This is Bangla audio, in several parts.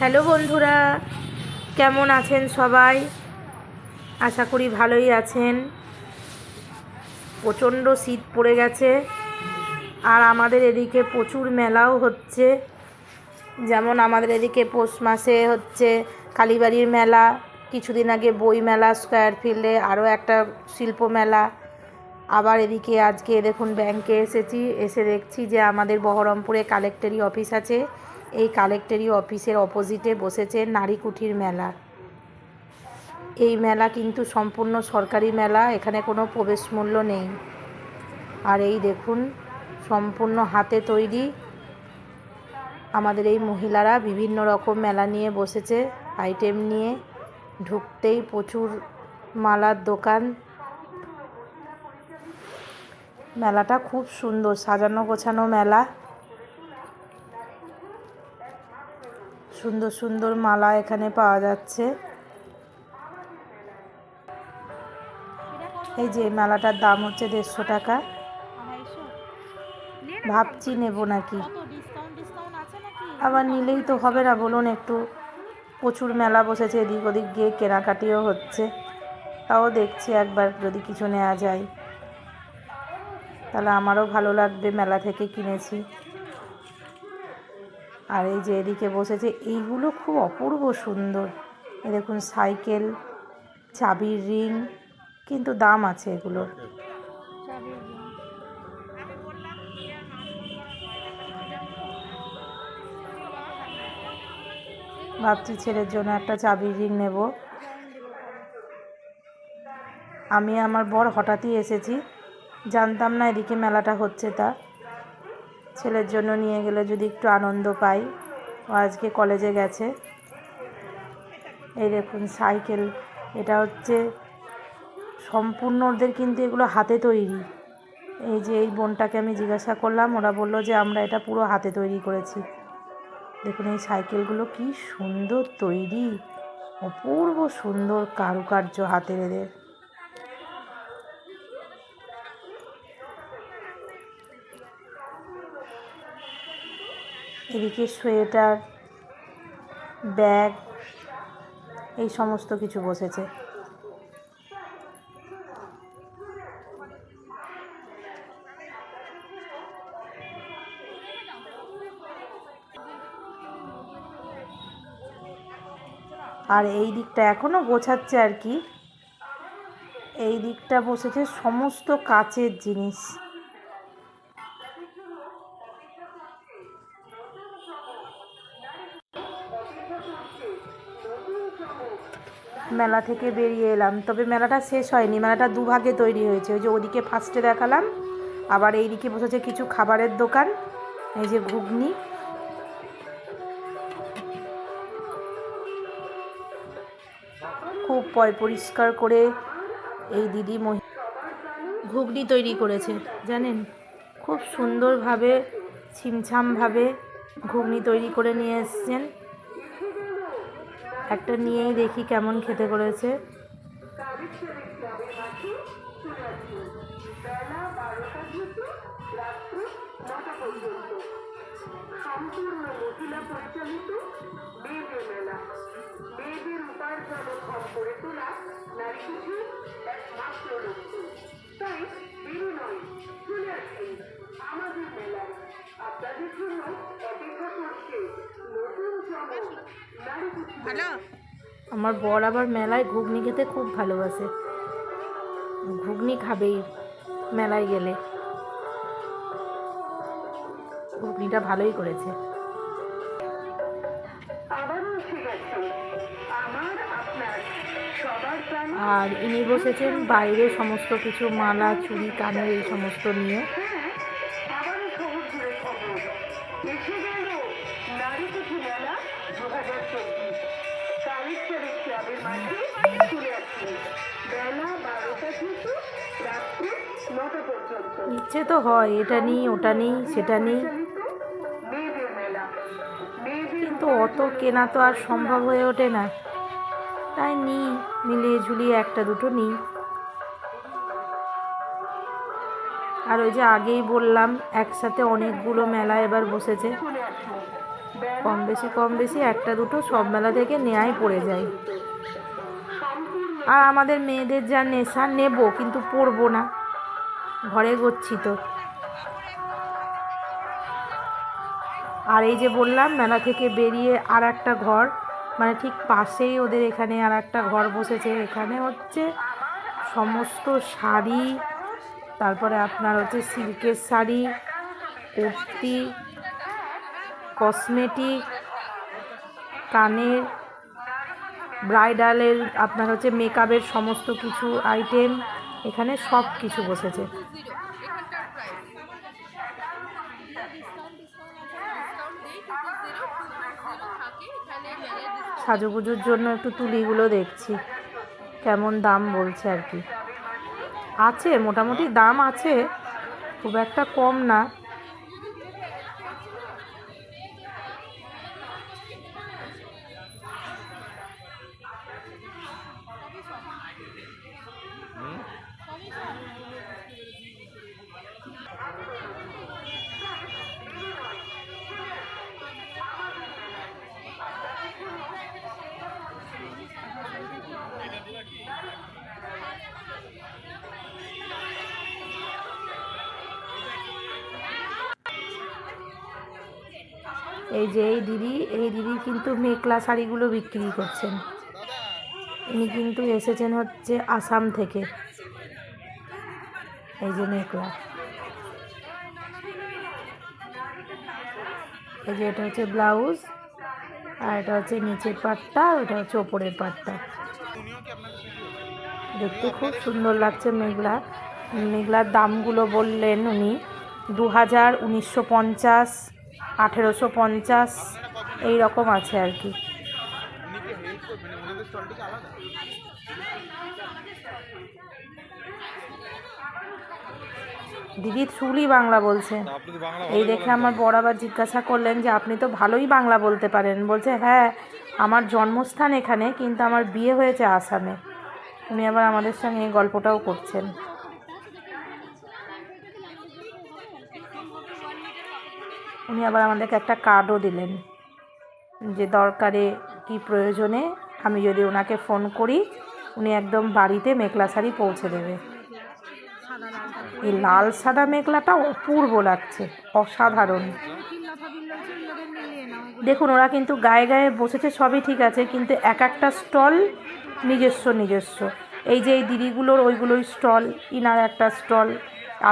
হ্যালো বন্ধুরা, কেমন আছেন সবাই? আশা করি ভালোই আছেন। প্রচণ্ড শীত পড়ে গেছে, আর আমাদের এদিকে প্রচুর মেলাও হচ্ছে। যেমন আমাদের এদিকে পৌষ মাসে হচ্ছে কালীবাড়ির মেলা, কিছুদিন আগে বই মেলা স্কোয়ার ফিল্ডে আরও একটা শিল্প মেলা। আবার এদিকে আজকে দেখুন ব্যাংকে এসেছি, এসে দেখছি যে আমাদের বহরমপুরে কালেক্টরি অফিস আছে। এই কালেক্টরি অফিসের অপোজিটে বসেছে নারী কুঠির মেলা। এই মেলা কিন্তু সম্পূর্ণ সরকারি মেলা, এখানে কোনো প্রবেশ মূল্য নেই। আর এই দেখুন, সম্পূর্ণ হাতে তৈরি। আমাদের এই মহিলারা বিভিন্ন রকম মেলা নিয়ে বসেছে, আইটেম নিয়ে। ঢুকতেই প্রচুর মালার দোকান। মেলাটা খুব সুন্দর, সাজানো গোছানো মেলা। সুন্দর সুন্দর মালা এখানে পাওয়া যাচ্ছে। এই যে মেলাটার দাম হচ্ছে দেড়শো টাকা। ভাবছি নেব নাকি। আবার নিলেই তো হবে না, বলুন একটু। প্রচুর মেলা বসেছে, এদিক ওদিক গিয়ে কেনাকাটিও হচ্ছে। তাও দেখছি একবার যদি কিছু নেওয়া যায়। তাহলে আমারও ভালো লাগবে মেলা থেকে কিনেছি। আর এই যে এদিকে বসেছে, এইগুলো খুব অপূর্ব সুন্দর। এ দেখুন, সাইকেল, চাবির রিং, কিন্তু দাম আছে এগুলোর। ভাবছি ছেলের জন্য একটা চাবির রিং নেব। আমি আমার বর হঠাৎই এসেছি। জানতাম না এদিকে মেলাটা হচ্ছে তা। ছেলের জন্য নিয়ে গেলে যদি একটু আনন্দ পাই। ও আজকে কলেজে গেছে। এই দেখুন, সাইকেল। এটা হচ্ছে সম্পূর্ণ ওদের কিন্তু এগুলো হাতে তৈরি। এই যে এই বোনটাকে আমি জিজ্ঞাসা করলাম, ওরা বলল যে আমরা এটা পুরো হাতে তৈরি করেছি। দেখুন এই সাইকেলগুলো কি সুন্দর তৈরি। অপূর্ব সুন্দর কারুকার্য হাতের এদের। এদিকে সোয়েটার, ব্যাগ, এই সমস্ত কিছু বসেছে। আর এই দিকটা এখনও গোছাচ্ছে আর কি। এই দিকটা বসেছে সমস্ত কাচের জিনিস। মেলা থেকে বেরিয়ে এলাম। তবে মেলাটা শেষ হয়নি, মেলাটা দুভাগে তৈরি হয়েছে। ওই যে ওদিকে ফার্স্টে দেখালাম, আবার এই দিকে বসেছে কিছু খাবারের দোকান, এই যে ঘুগনি। খুব পরিষ্কার করে এই দিদি মহি ঘুগনি তৈরি করেছে, জানেন? খুব সুন্দরভাবে, ছিমছামভাবে ঘুগনি তৈরি করে নিয়ে এসছেন। একটা নিয়েই দেখি কেমন খেতে করেছে। আমাদের মেলায়। আপনাদের জন্য অপেক্ষা করছে নতুন চমক নারী শিশু হ্যালো আমার বর আবার মেলায় ঘুগনি খেতে খুব ভালোবাসে। ঘুগনি খাবেই মেলায় গেলে। ঘুগনিটা ভালোই করেছে। আবারও এসে গেছে। আমার আপনার সবার প্রাণ আর ইনি বসেছেন বাইরে সমস্ত কিছু মালা চুড়ি কানের এই সমস্ত নিয়ে। ইচ্ছে তো? হয়, এটা নিই, ওটা নিই, সেটা নিই। কিন্তু অত কেনা তো আর সম্ভব হয়ে ওঠে না। তাই নিই, মিলিয়ে ঝুলিয়ে একটা দুটো নিই। আর ওই যে আগেই বললাম, একসাথে অনেকগুলো মেলা এবার বসেছে। কম বেশি কম বেশি একটা দুটো সব মেলা থেকে নেয়াই পড়ে যায়। আর আমাদের মেয়েদের যা নেশা, নেব, কিন্তু পড়ব না। ঘরে গচ্ছিত। আর এই যে বললাম, মেলা থেকে বেরিয়ে আর একটা ঘর মানে ঠিক পাশেই ওদের এখানে আর একটা ঘর বসেছে। এখানে হচ্ছে সমস্ত শাড়ি, তারপরে আপনার হচ্ছে সিল্কের শাড়ি, কুর্তি, কসমেটিক, কানের, ব্রাইডালের, আপনার হচ্ছে মেকআপের সমস্ত কিছু আইটেম। এখানে সব কিছু বসেছে। সাজুগুজুর জন্য একটু তুলিগুলো দেখছি, কেমন দাম বলছে আর কি। আছে, মোটামুটি দাম আছে, খুব একটা কম না। এই যে এই দিদি এই দিদি কিন্তু মেকলা শাড়িগুলো বিক্রি করছেন। ইনি কিন্তু এসেছেন হচ্ছে আসাম থেকে। এই যে মেকলা এই যে এটা হচ্ছে ব্লাউজ, আর এটা হচ্ছে নিচের পাটটা এটা হচ্ছে ওপরের পাটটা। দেখতে খুব সুন্দর লাগছে মেঘলা মেঘলার দামগুলো বললেন উনি। দু হাজার উনিশশো পঞ্চাশ আঠেরোশো পঞ্চাশ, এই রকম আছে আর কি। দিদি থ্রুলি বাংলা বলছে। এই দেখে আমার বড় আবার জিজ্ঞাসা করলেন যে, আপনি তো ভালোই বাংলা বলতে পারেন। বলছে হ্যাঁ আমার জন্মস্থান এখানে, কিন্তু আমার বিয়ে হয়েছে আসামে। উনি আবার আমাদের সঙ্গে গল্পটাও করছেন। উনি আবার আমাদেরকে একটা কার্ডও দিলেন যে দরকারে কি প্রয়োজনে আমি যদি ওনাকে ফোন করি, উনি একদম বাড়িতে মেঘলা শাড়ি পৌঁছে দেবে। এই লাল সাদা মেঘলাটা অপূর্ব লাগছে, অসাধারণ। দেখুন, ওরা কিন্তু গায়ে গায়ে বসেছে, সবই ঠিক আছে, কিন্তু এক একটা স্টল নিজস্ব নিজস্ব। এই যে এই দিদিগুলোর ওইগুলোই স্টল, ইনার একটা স্টল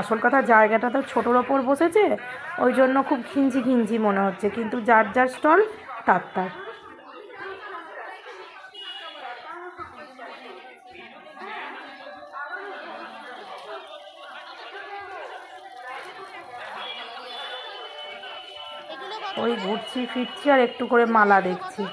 আসল কথা জায়গাটা তো ছোটোর ওপর বসেছে, ওই জন্য খুব ঘিঞ্জি ঘিঞ্জি মনে হচ্ছে, কিন্তু যার যার স্টল, তার তার। ওই ঘুরছি, ফিরছি আর একটু করে মালা দেখছি।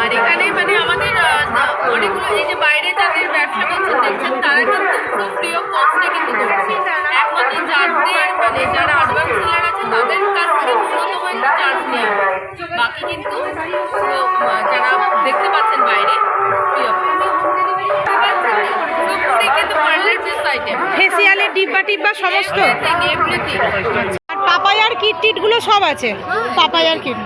আর এখানে মানে আমাদের অনেকগুলো এই যে বাইরে যাদের ব্যবসা করছেন, দেখছেন তারা কিন্তু পুরো ফ্রি অফ কস্টে কিন্তু করছে। একমাত্র যাদের মানে যারা অ্যাডভান্স সেলার আছে, তাদের কাছ থেকে ন্যূনতম চার্জ নেওয়া। বাকি কিন্তু যারা দেখতে ফেসিয়ালের ডিব্বা টিব্বা সমস্ত? আর পাপায়ার কিট টিটগুলো সব আছে। পাপায়ার কিট।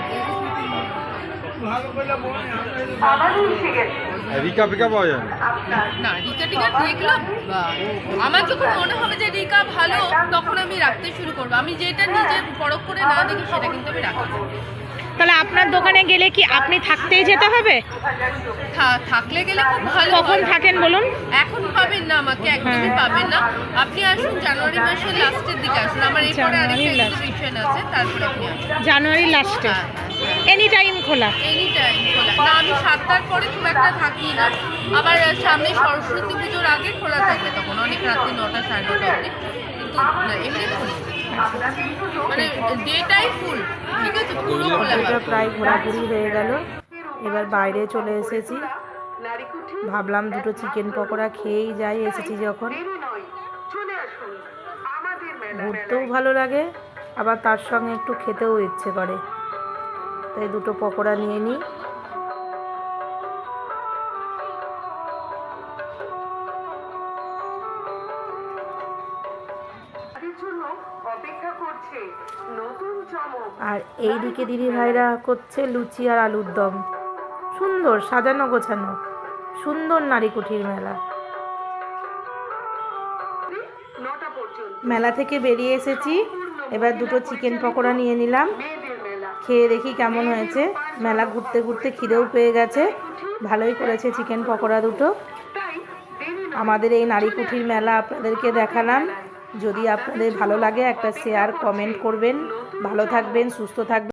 রিকা পাওয়া যায় না? না রিকা টিকা দেখলাম আমার যখন মনে হবে যে রিকা ভালো তখন আমি রাখতে শুরু করব। আমি যেটা নিজে পরখ করে না দেখি সেটা কিন্তু আমি রাখি। তাহলে আপনার দোকানে গেলে কি আপনি থাকতেই যেতে হবে? থাকলে গেলে খুব ভালো কখন থাকেন বলুন? এখন পাবেন না আমাকে একদমই হ্যাঁ। পাবেন না। আপনি আসুন জানুয়ারি মাসের লাস্টের দিকে আসুন। আমার এরপরে আরেকটা এক্সিবিশন আছে তারপরে আপনি জানুয়ারি লাস্টে। হ্যাঁ। এনি টাইম খোলা। এনি টাইম খোলা। না আমি সাতটার পরে খুব একটা থাকি না। আবার সামনে সরস্বতী পুজোর আগে খোলা থাকে তখন। অনেক রাত্রি নটা সাড়ে নটা অবধি। কিন্তু এমনি খোলা। মানে ডেটাই ফুল ঠিক আছে? পুরো এটা প্রায় ঘোরাঘুরি হয়ে গেল। এবার বাইরে চলে এসেছি। ভাবলাম দুটো চিকেন পকোড়া খেয়েই যাই এসেছি যখন। ঘুরতেও ভালো লাগে আবার তার সঙ্গে একটু খেতেও ইচ্ছে করে। তাই দুটো পকোড়া নিয়ে নিই। আর এই দিকে দিদি ভাইরা করছে লুচি আর আলুর দম। সুন্দর সাজানো গোছানো। সুন্দর নারীকুঠির মেলা। মেলা থেকে বেরিয়ে এসেছি। এবার দুটো চিকেন পকোড়া নিয়ে নিলাম। খেয়ে দেখি কেমন হয়েছে। মেলা ঘুরতে ঘুরতে খিদেও পেয়ে গেছে। ভালোই করেছে চিকেন পকোড়া দুটো। আমাদের এই নারীকুঠির মেলা আপনাদেরকে দেখালাম। যদি আপনাদের ভালো লাগে একটা শেয়ার কমেন্ট করবেন। ভালো থাকবেন সুস্থ থাকবেন।